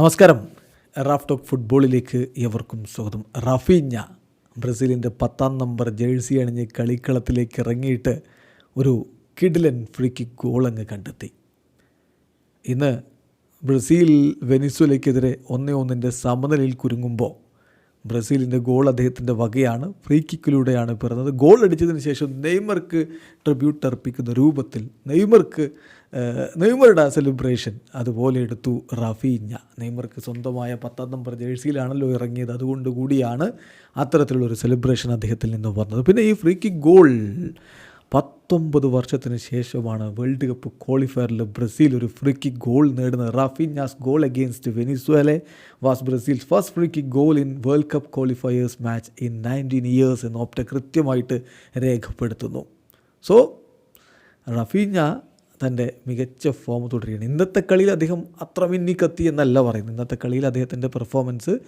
നമസ്കാരം. Raf talk ഫുട്ബോളിലേക്ക് എവർക്കും സ്വാഗതം. റഫീഞ്ഞ ബ്രസീലിന്റെ പത്താം നമ്പർ ജേഴ്സി അണിഞ്ഞ് കളിക്കളത്തിലേക്ക് ഇറങ്ങിയിട്ട് ഒരു കിഡിലൻ ഫ്രീക്ക് ഗോൾ അങ്ങ് കണ്ടെത്തി. ഇന്ന് ബ്രസീൽ വെനിസ്വലയ്ക്കെതിരെ ഒന്നേ ഒന്നിന്റെ സമനിലയിൽ കുരുങ്ങുമ്പോൾ ബ്രസീലിന്റെ ഗോൾ അദ്ദേഹത്തിന്റെ വകയാണ്. ഫ്രീ കിക്കിലൂടെയാണ് പിറന്നത്. ഗോൾ അടിച്ചതിന് ശേഷം നെയ്മർക്ക് ട്രിബ്യൂട്ട് അർപ്പിക്കുന്ന രൂപത്തിൽ നെയ്മർക്ക് നെയ്മറുടെ സെലിബ്രേഷൻ അതുപോലെ എടുത്തു റഫീഞ്ഞ. നെയ്മർക്ക് സ്വന്തമായ പത്താം നമ്പർ ജേഴ്സിയിലാണല്ലോ ഇറങ്ങിയത്. അതുകൊണ്ട് കൂടിയാണ് അത്തരത്തിലുള്ളൊരു സെലിബ്രേഷൻ അദ്ദേഹത്തിൽ നിന്ന് വന്നത്. പിന്നെ ഈ ഫ്രീ കിക്ക് ഗോൾ പത്തൊമ്പത് വർഷത്തിന് ശേഷമാണ് വേൾഡ് കപ്പ് ക്വാളിഫയറിൽ ബ്രസീൽ ഒരു ഫ്രീ കിക്ക് ഗോൾ നേടുന്നത്. Raphinha's goal against Venezuela was Brazil's first free kick goal in world cup qualifiers match in nineteen years എന്ന് ഓപ്റ്റ കൃത്യമായിട്ട് രേഖപ്പെടുത്തുന്നു. സോ റഫീഞ്ഞ തന്റെ മികച്ച ഫോം തുടരുകയാണ്. ഇന്നത്തെ കളിയിൽ അദ്ദേഹം അത്ര മിന്നി കത്തി എന്നല്ല പറയുന്നത്. ഇന്നത്തെ കളിയിൽ അദ്ദേഹത്തിന്റെ പെർഫോമൻസ്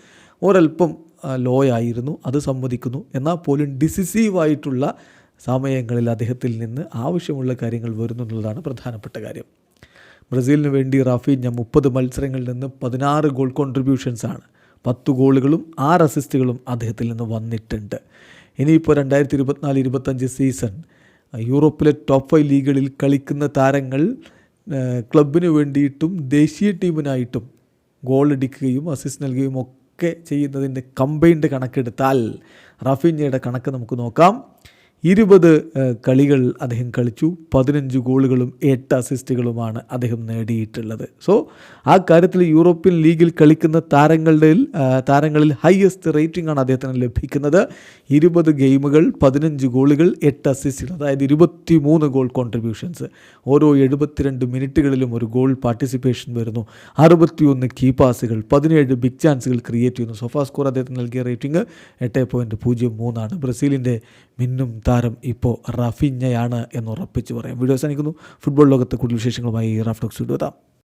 ഒരൽപ്പം ലോ ആയിരുന്നു. അത് സമ്മതിക്കുന്നു. എന്നാൽ പോലും ഡിസിസീവായിട്ടുള്ള സമയങ്ങളിൽ അദ്ദേഹത്തിൽ നിന്ന് ആവശ്യമുള്ള കാര്യങ്ങൾ വരുന്നു എന്നുള്ളതാണ് പ്രധാനപ്പെട്ട കാര്യം. ബ്രസീലിന് വേണ്ടി റാഫീഞ്ഞ മുപ്പത് മത്സരങ്ങളിൽ നിന്ന് പതിനാറ് ഗോൾ കോൺട്രിബ്യൂഷൻസാണ് പത്ത് ഗോളുകളും ആറ് അസിസ്റ്റുകളും അദ്ദേഹത്തിൽ നിന്ന് വന്നിട്ടുണ്ട്. ഇനിയിപ്പോൾ രണ്ടായിരത്തി ഇരുപത്തിനാല് ഇരുപത്തഞ്ച് സീസൺ യൂറോപ്പിലെ ടോപ്പ് ഫൈവ് ലീഗുകളിൽ കളിക്കുന്ന താരങ്ങൾ ക്ലബിന് വേണ്ടിയിട്ടും ദേശീയ ടീമിനായിട്ടും ഗോൾ അടിക്കുകയും അസിസ്റ്റ് നൽകുകയും ഒക്കെ ചെയ്യുന്നതിന്റെ കമ്പൈൻഡ് കണക്കെടുത്താൽ റഫീഞ്ഞയുടെ കണക്ക് നമുക്ക് നോക്കാം. ഇരുപത് കളികൾ അദ്ദേഹം കളിച്ചു. പതിനഞ്ച് ഗോളുകളും എട്ട് അസിസ്റ്റുകളുമാണ് അദ്ദേഹം നേടിയിട്ടുള്ളത്. സോ ആ കാര്യത്തിൽ യൂറോപ്യൻ ലീഗിൽ കളിക്കുന്ന താരങ്ങളുടെ താരങ്ങളിൽ ഹയസ്റ്റ് റേറ്റിംഗ് ആണ് അദ്ദേഹത്തിന് ലഭിക്കുന്നത്. ഇരുപത് ഗെയിമുകൾ പതിനഞ്ച് ഗോളുകൾ എട്ട് അസിസ്റ്റുകൾ അതായത് ഇരുപത്തി മൂന്ന് ഗോൾ കോൺട്രിബ്യൂഷൻസ് ഓരോ എഴുപത്തിരണ്ട് മിനിറ്റുകളിലും ഒരു ഗോൾ പാർട്ടിസിപ്പേഷൻ വരുന്നു. അറുപത്തിയൊന്ന് കീ പാസുകൾ പതിനേഴ് ബിഗ് ചാൻസുകൾ ക്രിയേറ്റ് ചെയ്യുന്നു. സോഫാ സ്കോർ അദ്ദേഹത്തിന് നൽകിയ റേറ്റിംഗ് എട്ട് പോയിന്റ് പൂജ്യം മൂന്നാണ്. ബ്രസീലിന്റെ മിന്നും താരം ഇപ്പോൾ റഫിഞ്ഞയാണ് എന്ന് ഉറപ്പിച്ച് പറയാം. വീഡിയോ അവസാനിക്കുന്നു. ഫുട്ബോൾ ലോകത്തെ കൂടുതൽ വിശേഷങ്ങളുമായി റാഫ് വീഡിയോ എത്താം.